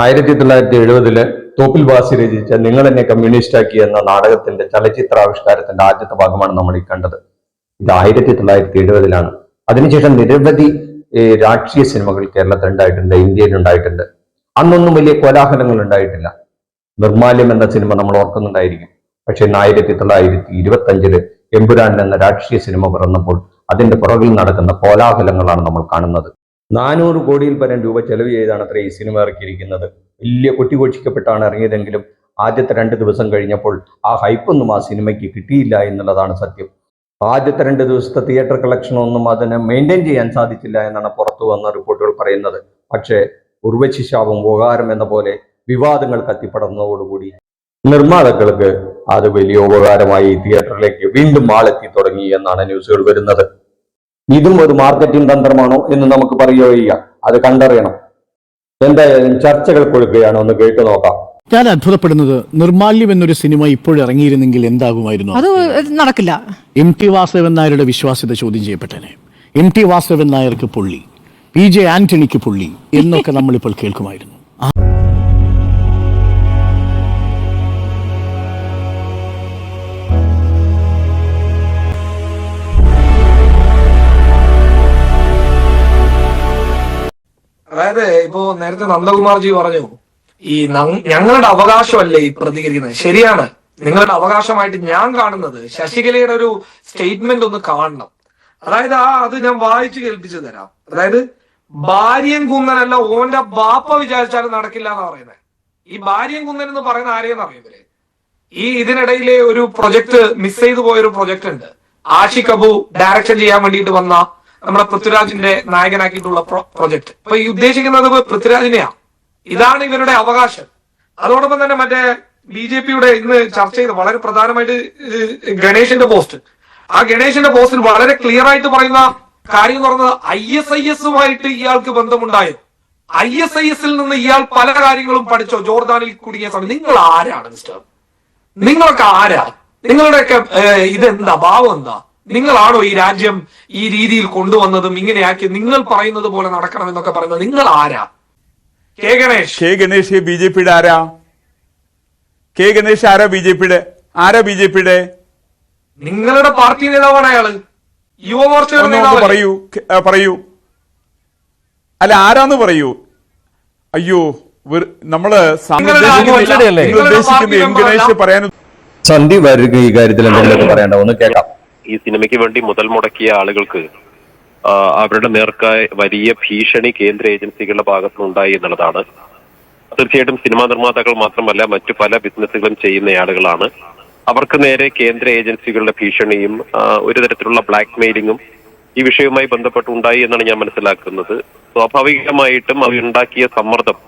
ആയിരത്തി തൊള്ളായിരത്തി എഴുപതിൽ തോപ്പിൽ ബാസി രചിച്ച നിങ്ങൾ എന്നെ കമ്മ്യൂണിസ്റ്റാക്കി എന്ന നാടകത്തിന്റെ ചലച്ചിത്രാവിഷ്കാരത്തിന്റെ ആദ്യത്തെ ഭാഗമാണ് നമ്മൾ ഈ കണ്ടത്. ഇത് ആയിരത്തി തൊള്ളായിരത്തി എഴുപതിലാണ് അതിനുശേഷം നിരവധി രാഷ്ട്രീയ സിനിമകൾ കേരളത്തിൽ ഉണ്ടായിട്ടുണ്ട് ഇന്ത്യയിൽ ഉണ്ടായിട്ടുണ്ട്. അന്നൊന്നും വലിയ കോലാഹലങ്ങൾ ഉണ്ടായിട്ടില്ല. നിർമാല്യം എന്ന സിനിമ നമ്മൾ ഓർക്കുന്നുണ്ടായിരിക്കും. പക്ഷെ ഇന്ന് ആയിരത്തി തൊള്ളായിരത്തി ഇരുപത്തി അഞ്ചിൽ എമ്പുരാൻ എന്ന രാഷ്ട്രീയ സിനിമ പിറന്നപ്പോൾ അതിന്റെ പുറകിൽ നടക്കുന്ന കോലാഹലങ്ങളാണ് നമ്മൾ കാണുന്നത്. നാനൂറ് കോടിയിൽ പരം രൂപ ചെലവ് ചെയ്താണ് അത്ര ഈ സിനിമ ഇറക്കിയിരിക്കുന്നത്. വലിയ കൊട്ടിഘോഷിക്കപ്പെട്ടാണ് ഇറങ്ങിയതെങ്കിലും ആദ്യത്തെ രണ്ട് ദിവസം കഴിഞ്ഞപ്പോൾ ആ ഹൈപ്പൊന്നും ആ സിനിമയ്ക്ക് കിട്ടിയില്ല എന്നുള്ളതാണ് സത്യം. ആദ്യത്തെ രണ്ട് ദിവസത്തെ തിയേറ്റർ കളക്ഷനൊന്നും അതിനെ മെയിന്റെയിൻ ചെയ്യാൻ സാധിച്ചില്ല എന്നാണ് പുറത്തു വന്ന റിപ്പോർട്ടുകൾ പറയുന്നത്. പക്ഷേ ഉർവശിശാവും ഉപകാരം എന്ന പോലെ വിവാദങ്ങൾ കത്തിപ്പടർന്നതോടുകൂടി നിർമ്മാതാക്കൾക്ക് അത് വലിയ ഉപകാരമായി തിയേറ്ററിലേക്ക് വീണ്ടും ആളെത്തി തുടങ്ങി എന്നാണ് ന്യൂസുകൾ വരുന്നത്. ഇതും ഒരു മാർക്കറ്റിംഗ് തന്ത്രമാണോ എന്ന് നമുക്ക് പറയുക അത് കണ്ടറിയണം. എന്തായാലും ചർച്ചകൾ കൊഴുക്കുകയാണ്. ഒന്ന് കേട്ടു നോക്കാം. ഞാൻ അത്ഭുതപ്പെടുന്നത് നിർമാല്യം എന്നൊരു സിനിമ ഇപ്പോഴിറങ്ങിയിരുന്നെങ്കിൽ എന്താകുമായിരുന്നു? അത് നടക്കില്ല. എം ടി വാസവൻ നായരുടെ വിശ്വാസ്യത ചോദ്യം ചെയ്യപ്പെട്ടനെ. എം ടി വാസവൻ നായർക്ക് പുള്ളി പി ജെ ആന്റണിക്ക് പുള്ളി എന്നൊക്കെ നമ്മളിപ്പോൾ കേൾക്കുമായിരുന്നു. അതായത് ഇപ്പോ നേരത്തെ നന്ദകുമാർജി പറഞ്ഞു ഈ ഞങ്ങളുടെ അവകാശമല്ലേ ഈ പ്രതികരിക്കുന്നത്? ശരിയാണ്. നിങ്ങളുടെ അവകാശമായിട്ട് ഞാൻ കാണുന്നത് ശശികലയുടെ ഒരു സ്റ്റേറ്റ്മെന്റ് ഒന്ന് കാണണം. അതായത് ആ അത് ഞാൻ വായിച്ചു കേൾപ്പിച്ചു തരാം. അതായത് ഭാര്യൻ കുന്നനല്ല ഓന്റെ ബാപ്പ വിചാരിച്ചാലും നടക്കില്ല എന്ന് പറയുന്നത്. ഈ ഭാര്യൻ കുന്നൻ എന്ന് പറയുന്ന ആരെയെന്ന് അറിയില്ലേ ഈ ഇതിനിടയിലെ ഒരു പ്രൊജക്ട് മിസ് ചെയ്തു പോയ ഒരു പ്രൊജക്ട് ഉണ്ട്. ആഷിഖ് അബു ഡയറക്ഷൻ ചെയ്യാൻ വേണ്ടിയിട്ട് വന്ന നമ്മുടെ പൃഥ്വിരാജിന്റെ നായകനാക്കിയിട്ടുള്ള പ്രൊജക്ട് അപ്പൊ ഈ ഉദ്ദേശിക്കുന്നത് പൃഥ്വിരാജിനെയാ. ഇതാണ് ഇവരുടെ അവകാശം. അതോടൊപ്പം തന്നെ മറ്റേ ബി ജെ പിയുടെ ഇന്ന് ചർച്ച ചെയ്ത് വളരെ പ്രധാനമായിട്ട് ഗണേഷിന്റെ പോസ്റ്റ് ആ ഗണേഷിന്റെ പോസ്റ്റിൽ വളരെ ക്ലിയർ ആയിട്ട് പറയുന്ന കാര്യം എന്ന് പറഞ്ഞത് ഐ എസ് ഐ എസുമായിട്ട് ഇയാൾക്ക് ബന്ധമുണ്ടായോ? ഐ എസ് ഐ എസിൽ നിന്ന് ഇയാൾ പല കാര്യങ്ങളും പഠിച്ചോ? ജോർദാനിൽ കുടുങ്ങിയ സമയം നിങ്ങൾ ആരാണ് മിസ്റ്റർ? നിങ്ങളൊക്കെ ആരാ? നിങ്ങളുടെയൊക്കെ ഇതെന്താ? ഭാവം എന്താ? നിങ്ങളാണോ ഈ രാജ്യം ഈ രീതിയിൽ കൊണ്ടുവന്നതും ഇങ്ങനെയാക്കി നിങ്ങൾ പറയുന്നത് പോലെ നടക്കണം എന്നൊക്കെ പറയുന്നത്? നിങ്ങൾ ആരാ? K Ganesh. K Ganesh B J പിയുടെ ആരാ? കെ ഗണേഷ് ആരാ ബി ജെ പിയുടെ? ആരാ ബി ജെ പിയുടെ? നിങ്ങളുടെ പാർട്ടി നേതാവാണ് അയാൾ. യുവമോർച്ചയുടെ നേതാവ് പറയൂ പറയൂ. അല്ല ആരാന്ന് പറയൂ? അയ്യോ വെറു- നമ്മൾ ഉദ്ദേശിക്കുന്ന- എം ഗണേഷ് പറയാൻ വാര്യർക്ക് ഈ കാര്യത്തിൽ എന്തെങ്കിലുമൊക്കെ പറയണ്ട ഒന്ന് കേൾക്കാം. ഈ സിനിമയ്ക്ക് വേണ്ടി മുതൽ മുടക്കിയ ആളുകൾക്ക് അവരുടെ നേർക്കായ വലിയ ഭീഷണി കേന്ദ്ര ഏജൻസികളുടെ ഭാഗത്തുനിന്നുണ്ടായി എന്നുള്ളതാണ്. തീർച്ചയായിട്ടും സിനിമാ നിർമ്മാതാക്കൾ മാത്രമല്ല മറ്റു പല ബിസിനസ്സുകളും ചെയ്യുന്ന ആളുകളാണ്. അവർക്ക് നേരെ കേന്ദ്ര ഏജൻസികളുടെ ഭീഷണിയും ഒരു തരത്തിലുള്ള ബ്ലാക്ക് മെയിലിങ്ങും ഈ വിഷയവുമായി ബന്ധപ്പെട്ടുണ്ടായി എന്നാണ് ഞാൻ മനസ്സിലാക്കുന്നത്. സ്വാഭാവികമായിട്ടും അവരുണ്ടാക്കിയ സമ്മർദ്ദം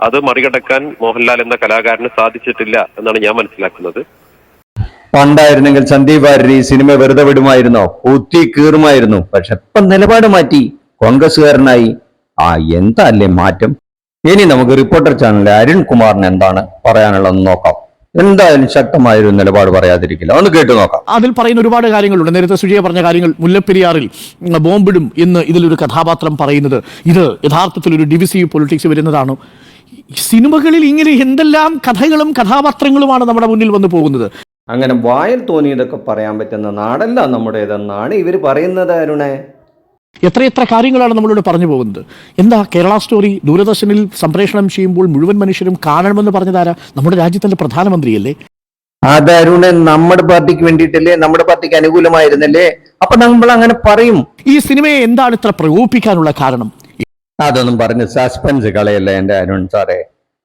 അത് മറികടക്കാൻ മോഹൻലാൽ എന്ന കലാകാരന് സാധിച്ചിട്ടില്ല എന്നാണ് ഞാൻ മനസ്സിലാക്കുന്നത്. പണ്ടായിരുന്നെങ്കിൽ സന്ദീപ് വാര്യർ ഈ സിനിമ വെറുതെ വിടുമായിരുന്നോ? കുത്തി കീറുമായിരുന്നു. പക്ഷെ ഇപ്പം നിലപാട് മാറ്റി. കോൺഗ്രസ്സുകാരനായി. ആ എന്താ അല്ലേ മാറ്റം? ഇനി നമുക്ക് റിപ്പോർട്ടർ ചാനലിലെ അരുൺ കുമാറിന് എന്താണ് പറയാനുള്ളതെന്ന് നോക്കാം. എന്തായാലും ശക്തമായൊരു നിലപാട് പറയാതിരിക്കില്ല. ഒന്ന് കേട്ടു നോക്കാം. അതിൽ പറയുന്ന ഒരുപാട് കാര്യങ്ങളുണ്ട്. നേരത്തെ സുജയ പറഞ്ഞ കാര്യങ്ങൾ മുല്ലപ്പെരിയാറിൽ ബോംബിടും എന്ന് ഇതിലൊരു കഥാപാത്രം പറയുന്നത്. ഇത് യഥാർത്ഥത്തിൽ ഒരു ഡിവിസീവ് പൊളിറ്റിക്സ് വരുന്നതാണ്. സിനിമകളിൽ ഇങ്ങനെ എന്തെല്ലാം കഥകളും കഥാപാത്രങ്ങളുമാണ് നമ്മുടെ മുന്നിൽ വന്നു പോകുന്നത്. അങ്ങനെ വായിൽ തോന്നിയതൊക്കെ പറയാൻ പറ്റുന്ന നാടല്ല നമ്മുടേതെന്നാണ് ഇവർ പറയുന്നത് അരുണേ. എത്ര എത്ര കാര്യങ്ങളാണ് നമ്മളോട് പറഞ്ഞു പോകുന്നത്. എന്താ കേരള സ്റ്റോറി ദൂരദർശനിൽ സംപ്രേഷണം ചെയ്യുമ്പോൾ മുഴുവൻ മനുഷ്യരും കാണണമെന്ന് പറഞ്ഞതാരാ? നമ്മുടെ രാജ്യത്തിന്റെ പ്രധാനമന്ത്രിയല്ലേ? അത് അരുണെ നമ്മുടെ പാർട്ടിക്ക് വേണ്ടിയിട്ടല്ലേ നമ്മുടെ പാർട്ടിക്ക് അനുകൂലമായിരുന്നല്ലേ? അപ്പൊ നമ്മൾ അങ്ങനെ പറയും. ഈ സിനിമയെ എന്താണ് ഇത്ര പ്രകോപിപ്പിക്കാനുള്ള കാരണം? അതൊന്നും പറഞ്ഞ് സസ്പെൻസ് കളയല്ല എന്റെ അരുൺ സാറേ.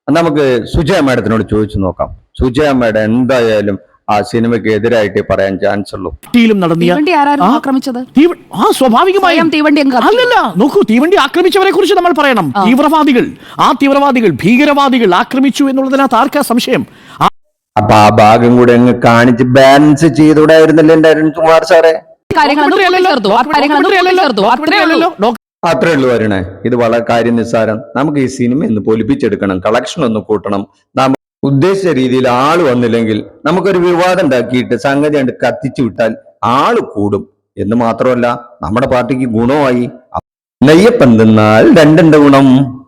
നമുക്ക് സുജയ മാഡത്തിനോട് ചോദിച്ചു നോക്കാം. സുജയ മാഡം എന്തായാലും ആ സിനിമയ്ക്ക് എതിരായിട്ടേ പറയാൻ ചാൻസ് ഉള്ളൂ. പാർട്ടിയിലും നടന്നിയ തീവണ്ടി ആരായിരുന്നു ആ, ആക്രമിച്ചത്? തീവ- ആ സ്വാഭാവികമായും. തീവണ്ടി അങ്ങ് കത്തിച്ചു. അല്ലല്ല നോക്കൂ തീവണ്ടി ആക്രമിച്ചവരെ കുറിച്ച് നമ്മൾ പറയണം. തീവ്രവാദികൾ. ആ തീവ്രവാദികൾ ഭീകരവാദികൾ ആക്രമിച്ചു എന്നുള്ളതിനകത്ത് ആർക്കാ സംശയം? ആ അപ്പൊ ആ ഭാഗം കൂടെ അങ്ങ് കാണിച്ച് ബാലൻസ് ചെയ്തുകൂടായിരുന്നല്ലേ എന്റെ അരുൺ കുമാർ സാറേ? കാര്യങ്ങൾ അങ്ങ്. ആ കാര്യങ്ങൾ അങ്ങ് ഉള്ളൂ. ഡോക്ടർ അത്രേ ഉള്ളൂ അരുണേ. ഇത് വളരെ കാര്യം നിസ്സാരം നമുക്ക് ഈ സിനിമ ഒന്ന് പൊലിപ്പിച്ചെടുക്കണം കളക്ഷൻ ഒന്ന് കൂട്ടണം. നാം ഉദ്ദേശിച്ച രീതിയിൽ ആൾ വന്നില്ലെങ്കിൽ നമുക്കൊരു വിവാദം ഉണ്ടാക്കിയിട്ട് സംഗതി കണ്ട് കത്തിച്ചു വിട്ടാൽ ആൾ കൂടും. എന്ന് മാത്രമല്ല നമ്മുടെ പാർട്ടിക്ക് ഗുണമായി. നെയ്യപ്പം തിന്നാൽ രണ്ടുണ്ട് ഗുണം.